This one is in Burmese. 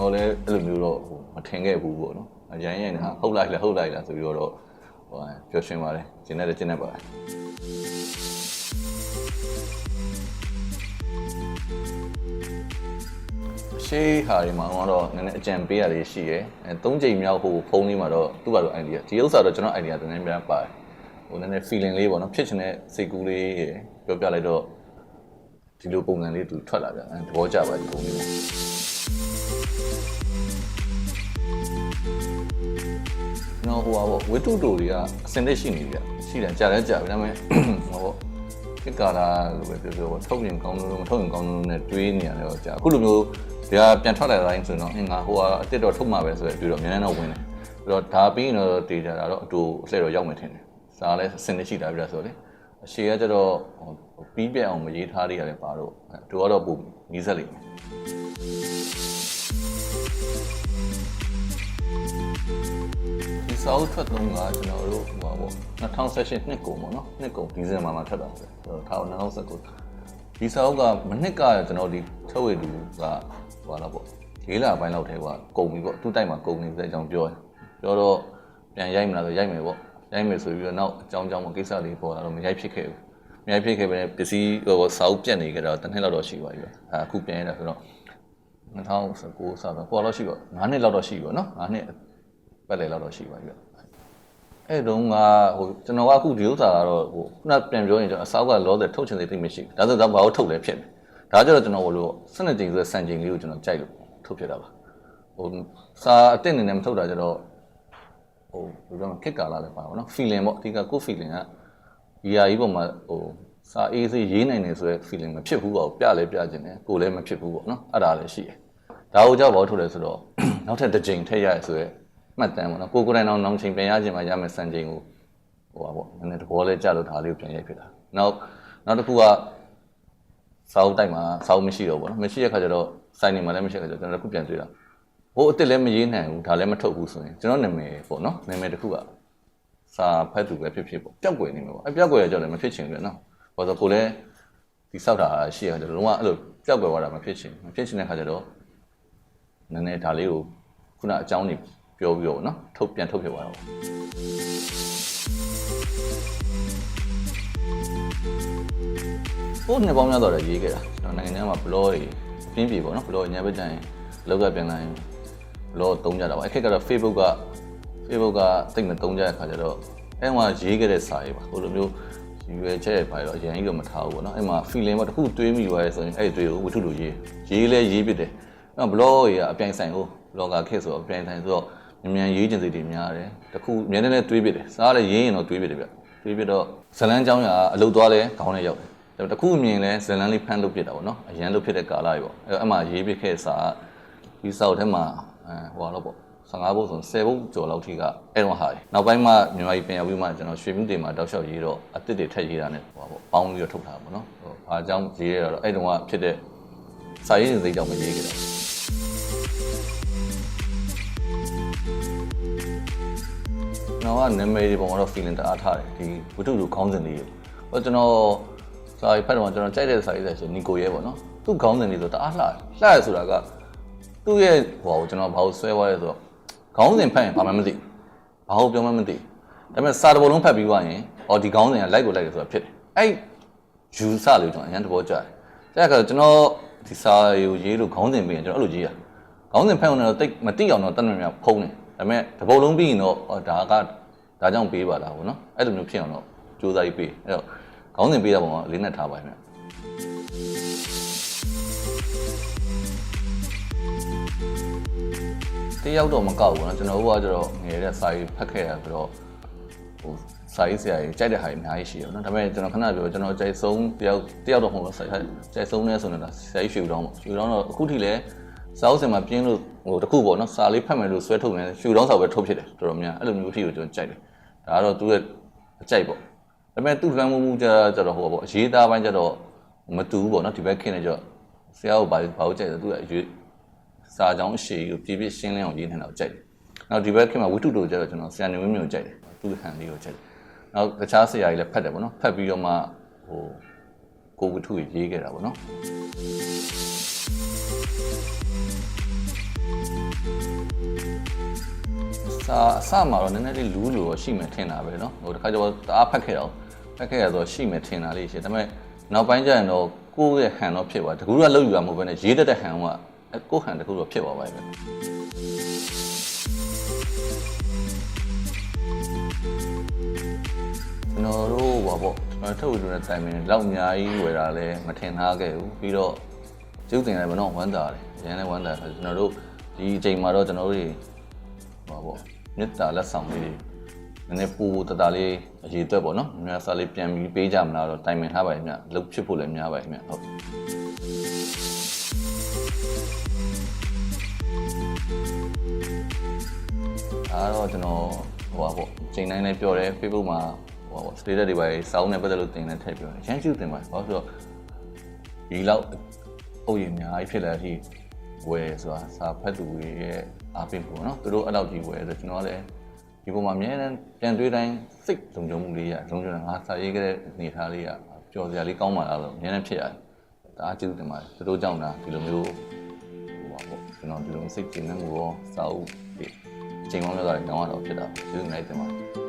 ကျွန်တော်လည်းအဲ့လိုမျိုးတော့ဟိုမထင်ခဲ့ဘူးပေါ့နော်အရန်ရန်ဟာဟုတ်လိုက်လားဟုတ်လိုက်လားဆိုပြီးတော့ဟိုပျော်ရွှင်ပါတယ်ကျင်းတဲ့ကျင်းတဲ့ပါတယ်ရှေးဟာတွေမှာတော့နည်းနည်းအကြံပေးရတယ်ရှိရယ်အဲ၃ချိန်မြောက်ဟိုဖုန်းလေးမှာတော့သူ့ဘာလို့ idea ဒီဥစ္စာတော့ကျွန်တော် idea တည်းနည်းများပါတယ်ဟိုနည်းနည်း feeling လေးပေါ့နော်ဖြစ်ချင်တဲ့စိတ်ကူးလေးရယ်ပြောပြလိုက်တော့ဒီလိုပုံစံလေးသူထွက်လာကြအဲသဘောကျပါဒီပုံလေး နော်ဟိုပါပေါ့ဝတ္ထုတူတွေကအစင်သက်ရှိနေပြီရှိတယ်ကြာလဲကြာပြီဒါပေမဲ့ဟိုပေါ့ခေတ်ကာလာလိုပဲပြောပြောပေါ့ထုတ်ရင်ကောင်းလို့မထုတ်ရင်ကောင်းလို့နဲ့တွေးနေရတယ်တော့ကြာအခုလိုမျိုးဒီကပြန်ထွက်လာတဲ့တိုင်းဆိုတော့အင်းငါဟိုကအစ်စ်တော့ထုတ်မှာပဲဆိုရပြီးတော့အများနဲ့တော့ဝင်တယ်ပြီးတော့ဒါပြီးရင်တော့တေးကြတာတော့အတူအလှည့်တော့ရောက်မယ်ထင်တယ်စားလဲအစင်သက်ရှိတာပြဆိုလေအရှိကကျတော့ပြီးပြတ်အောင်မရေးထားရရတယ်ပါတော့သူကတော့ပုံနီးစက်လိမ့်မယ် စာအုပ်ထွက်တော့ကကျွန်တော်တို့ဟိုပါပေါ့2016နှစ်ကုန်ပေါ့နော်နှစ်ကုန်ဒီဇင်ဘာမှာထွက်တာဆိုတော့ထား2019ဒီစာအုပ်ကမနှစ်ကကျွန်တော်ဒီထုတ်ဝေသူကဟိုလာပေါ့လေးလပိုင်းလောက်ထဲကကုန်ပြီပေါ့သူ့တိုက်မှာကုန်နေတဲ့အကြောင်းပြောတယ်ပြောတော့ပြန်ရိုက်မလားဆိုရိုက်မယ်ပေါ့ရိုက်မယ်ဆိုပြီးတော့နောက်အကြောင်းကြောင်းမကိစ္စလေးပေါ်လာတော့မရိုက်ဖြစ်ခဲ့ဘူးမရိုက်ဖြစ်ခဲ့ပဲပစ္စည်းဟိုစာအုပ်ပြတ်နေကြတော့တစ်နှစ်လောက်တော့ရှိပါပြီပဲအဲအခုပြန်ရတာဆိုတော့2019စတော့ပေါ်တော့ရှိပါ9နှစ်လောက်တော့ရှိပါနော်9နှစ် ပတ်လည်လောက်တော့ရှိပါပြီအဲ့တုန်းကဟိုကျွန်တော်ကအခုဒီဥစ္စာကတော့ဟိုခုနပြန်ပြောရင်ကျွန်တော်အစောက်ကလောတဲ့ထုတ်ချင်တဲ့တိတ်မရှိဘူးဒါဆိုတော့ဘာလို့ထုတ်လဲဖြစ်တယ်ဒါကြတော့ကျွန်တော်ဟိုလိုစနစ်ကြိမ်ဆိုတဲ့စံချိန်လေးကိုကျွန်တော်ကြိုက်လို့ထုတ်ဖြစ်တာပါဟိုစာအစ်စ်နေနဲ့မထုတ်တာကြတော့ဟိုဘယ်လိုလဲခက်ကာလာလည်းပါပါနော် feeling ပေါ့အဓိကကို feeling ကဒီဟာကြီးပုံမှာဟိုစာအေးစေးရေးနိုင်တယ်ဆိုတဲ့ feeling မဖြစ်ဘူးပေါ့ပြလဲပြခြင်းတယ်ကိုလည်းမဖြစ်ဘူးပေါ့နော်အဲ့ဒါလည်းရှိတယ်ဒါကိုကြောက်ဘာလို့ထုတ်လဲဆိုတော့နောက်ထပ်တစ်ကြိမ်ထည့်ရရဆိုရဲ မှတ်တမ်းပေါ့နော်ကိုကိုယ်တိုင်တော့နောက်ချိန်ပြန်ရခြင်းမှာရမယ်စံချိန်ကိုဟိုပါပေါ့နည်းနည်းသဘောလဲကြလို့ဒါလေးကိုပြန်ရိုက်ဖြစ်တာနောက်နောက်တစ်ခုကစာအုပ်တိုက်မှာစာအုပ်မရှိတော့ဘူးပေါ့နော်မရှိတဲ့ခါကျတော့စိုင်းနေမှာလည်းမရှိတဲ့ခါကျတော့ကျွန်တော်တစ်ခုပြန်တွေ့တာဟိုအစ်စ်လည်းမရေးနိုင်ဘူးဒါလည်းမထုတ်ဘူးဆိုရင်ကျွန်တော်နာမည်ပေါ့နော်နာမည်တစ်ခုကစာဖတ်သူပဲဖြစ်ဖြစ်ပေါ့ပျောက်ကွယ်နေမှာပေါ့အဲပျောက်ကွယ်ရကြတော့လည်းမဖြစ်ချင်ဘူးလေနော်ဘာလို့ဆိုကိုလည်းဒီစောက်တာရှိရကြတော့လုံးဝအဲ့လိုပျောက်ကွယ်သွားတာမဖြစ်ချင်မဖြစ်ချင်တဲ့ခါကျတော့နည်းနည်းဒါလေးကိုခုနအကြောင်းနေ ပြောပြီးတော့နော်ထုတ်ပြန်ထုတ်ဖြစ်သွားတော့ဟိုနှစ်ပေါင်းများတော့ရေးခဲ့တာကျွန်တော်နိုင်ငံထဲမှာ blog တွေပြင်းပြေပေါ့နော် blog ညဘက်ကျရင်လောက်ကပြန်လာရင် blog တုံးကြတာပါအဲ့ခက်ကတော့ Facebook က Facebook ကတိတ်မတုံးကြတဲ့ခါကျတော့အဲ့မှာရေးခဲ့တဲ့စာရေးပါဟိုလိုမျိုးရွယ်ချက်ပါတော့အရင်ကြီးတော့မထားဘူးပေါ့နော်အဲ့မှာ feeling ပေါ့တစ်ခုတွေးမိသွားရဲဆိုရင်အဲ့တွေးကိုဝတ္ထုလိုရေးရေးလဲရေးပြတယ်အဲ့ blog တွေကအပြိုင်ဆိုင်ဟို blogger ခက်ဆိုတော့အပြိုင်ဆိုင်ဆိုတော့ မြန်မြန်ရေးကျင်စိတ်တွေများတယ်တခုအများနဲ့တွေးပြတယ်စားလည်းရေးရင်တော့တွေးပြတယ်ဗျတွေးပြတော့ဇလန်းချောင်းရာအလုတ်သွားလဲခေါင်းနဲ့ရောက်တယ်တခုအမြင်လဲဇလန်းလေးဖမ်းလုပ်ပြတာပေါ့နော်အရန်လုပ်ဖြစ်တဲ့ကာလကြီးပေါ့အဲ့အမှရေးပြခဲ့စာဒီစာအုပ်ထဲမှာအဲဟိုတော့ပေါ့15ဘုတ်ဆို10ဘုတ်ကျော်လောက်ထိကအဲ့တော့ဟာတယ်နောက်ပိုင်းမှမြန်မာပြည်ပြန်ရောက်ပြီးမှကျွန်တော်ရွှေမြူတင်မှာတောက်လျှောက်ရေးတော့အစ်စ်တွေထက်ရေးတာ ਨੇ ဟိုပေါ့ပေါင်းပြီးတော့ထုတ်တာပေါ့နော်ဟိုဘာအကြောင်းရေးရတော့အဲ့တုန်းကဖြစ်တဲ့စာရေးစိတ်ကြောင့်မရေးခဲ့တာ တော်ကနာမည်ဒီပုံကတော့ feeling တအားထားတယ်ဒီဝတ္ထုလူခေါင်းစဉ်လေးကိုဟိုကျွန်တော်စာရေးဖတ်တော့ကျွန်တော်ကြိုက်တဲ့စာရေးဆိုနီကိုရဲပေါ့နော်သူ့ခေါင်းစဉ်လေးဆိုတအားလှတယ်လှရဆိုတာကသူ့ရဲ့ဟိုကျွန်တော်ဘာလို့ဆွဲသွားလဲဆိုတော့ခေါင်းစဉ်ဖတ်ရင်ဘာမှမသိဘာလို့ပြောမှမသိဒါပေမဲ့စာတစ်ပုဒ်လုံးဖတ်ပြီးသွားရင်အော်ဒီခေါင်းစဉ်က like ကို like ဆိုတာဖြစ်တယ်အဲ့ယူဆလို့ကျွန်တော်အရင်တဘောကြားတယ်တဲ့အခါကျွန်တော်ဒီစာရေးရေးလို့ခေါင်းစဉ်ပြီးရင်ကျွန်တော်အဲ့လိုရေးရခေါင်းစဉ်ဖတ်အောင်တော့တိတ်မတိအောင်တော့တတ်နေမြဖုံးတယ်ဒါပေမဲ့တပုတ်လုံးပြီးရင်တော့ဒါက ဒါကြောင့်ပေးပါလားဗောနော်အဲ့လိုမျိုးဖြစ်အောင်တော့စူးစမ်းပြီးပေးအဲ့တော့ခေါင်းစဉ်ပေးတဲ့ပုံကလေးနဲ့ထားပါမယ်တယောက်တော့မကောက်ဘူးเนาะကျွန်တော်တို့ကကျတော့ငယ်တဲ့စာရေးဖတ်ခဲ့ရဆိုတော့ဟိုစာရေးဆရာကြီးကြိုက်တဲ့ဟာကြီးအများကြီးရှိတယ်เนาะဒါပေမဲ့ကျွန်တော်ခဏပြောကျွန်တော်ကြိုက်ဆုံးတယောက်တယောက်တော့မဟုတ်ဘူးစာကြိုက်ဆုံးနေဆိုတော့ဆရာကြီးရွှေတောင်းပေါ့ရွှေတောင်းတော့အခုထိလည်းစာအုပ်စင်မှာပြင်းလို့ဟိုတခုပေါ့နော်စာလေးဖတ်မယ်လို့ဆွဲထုတ်နေရွှေတောင်းစာပဲထုတ်ဖြစ်တယ်တော်တော်များအဲ့လိုမျိုးအထိကိုကျွန်တော်ကြိုက်တယ် ဒါကတော့သူ့ရဲ့အကြိုက်ပေါ့ဒါပေမဲ့သူ့လွမ်းမှုမှုကြတော့ဟိုပေါ့အရေးသားပိုင်းကြတော့မတူဘူးပေါ့နော်ဒီဘက်ခင်းနေကြဆရာကဘာဘာလို့ကြိုက်တယ်သူကအရေးစာကြောင်းရှည်ကိုပြပြရှင်းလင်းအောင်ရေးနေတာကိုကြိုက်တယ်နောက်ဒီဘက်ခင်းမှာဝိတုတို့ကြတော့ကျွန်တော်ဆရာနေဝင်းမျိုးကိုကြိုက်တယ်သူ့ဟန်လေးကိုကြိုက်တယ်နောက်တခြားဆရာကြီးလည်းဖတ်တယ်ပေါ့နော်ဖတ်ပြီးတော့မှဟိုကိုဝိတုရေးခဲ့တာပေါ့နော် စာအစမှာတော့နည်းနည်းလေးလူးလို့တော့ရှိမှထင်တာပဲเนาะဟိုတစ်ခါကျတော့တအားဖတ်ခဲ့တော့ဖတ်ခဲ့ရတော့ရှိမှထင်တာလေးရှိတယ်ဒါပေမဲ့နောက်ပိုင်းကျရင်တော့ကိုယ့်ရဲ့ဟန်တော့ဖြစ်သွားတကူကလောက်ယူရမှာမဟုတ်ဘဲနဲ့ရေးတတ်တဲ့ဟန်ကအဲကိုယ့်ဟန်တကူတော့ဖြစ်သွားပါပဲကျွန်တော်တို့ဘာပေါ့ကျွန်တော်ထုတ်ဝေလို့တဲ့တိုင်မင်းလောက်အများကြီးဝယ်တာလည်းမထင်ထားခဲ့ဘူးပြီးတော့ကျုပ်တင်လည်းမတော့ဝမ်းသာတယ်အရင်လည်းဝမ်းသာတယ်ကျွန်တော်တို့ဒီအချိန်မှာတော့ကျွန်တော်တို့တွေ ဟောပေါ့ မေတ္တာလက်ဆောင်လေးတွေနည်းနည်းပူတတလေးအရေးအတွက်ပေါ့နော်အများစားလေးပြန်ပြီးပေးကြမလားတော့တိုင်ပင်ထားပါရဲ့မြတ်လုတ်ဖြစ်ဖို့လည်းများပါရဲ့မြတ်ဟုတ်အားတော့ကျွန်တော်ဟိုပါပေါ့ချိန်တိုင်းလည်းပြောတယ် Facebook မှာဟိုပါပေါ့ status တွေပါစောင်းနေပတ်သက်လို့တင်နေထည့်ပြောတယ်ရမ်းကျူတင်ပါတယ်ဘာလို့ဆိုတော့ဒီလောက်အုပ်ရင်အများကြီးဖြစ်လာတဲ့အထိ ဝယ်ဆိုတာစာဖတ်သူတွေရဲ့အားပေးဖို့နော်သူတို့အဲ့လောက်ကြီးဝယ်ဆိုကျွန်တော်ကလည်းဒီပုံမှာအများနဲ့ပြန်တွေးတိုင်းစိတ်လုံခြုံမှုလေးရလုံခြုံတာငါစာရေးခဲ့တဲ့အနေအထားလေးကပျော်စရာလေးကောင်းပါလားလို့အများနဲ့ဖြစ်ရတယ်ဒါအကျိုးတင်ပါတယ်သူတို့ကြောင့်ဒါဒီလိုမျိုးဟိုပါပေါ့ကျွန်တော်ဒီလိုစိတ်ကျဉ်နေမှုရောစာအုပ်ဒီချိန်ပေါင်းများစွာတောင်းရတော့ဖြစ်တာကျေးဇူးများတင်ပါတယ်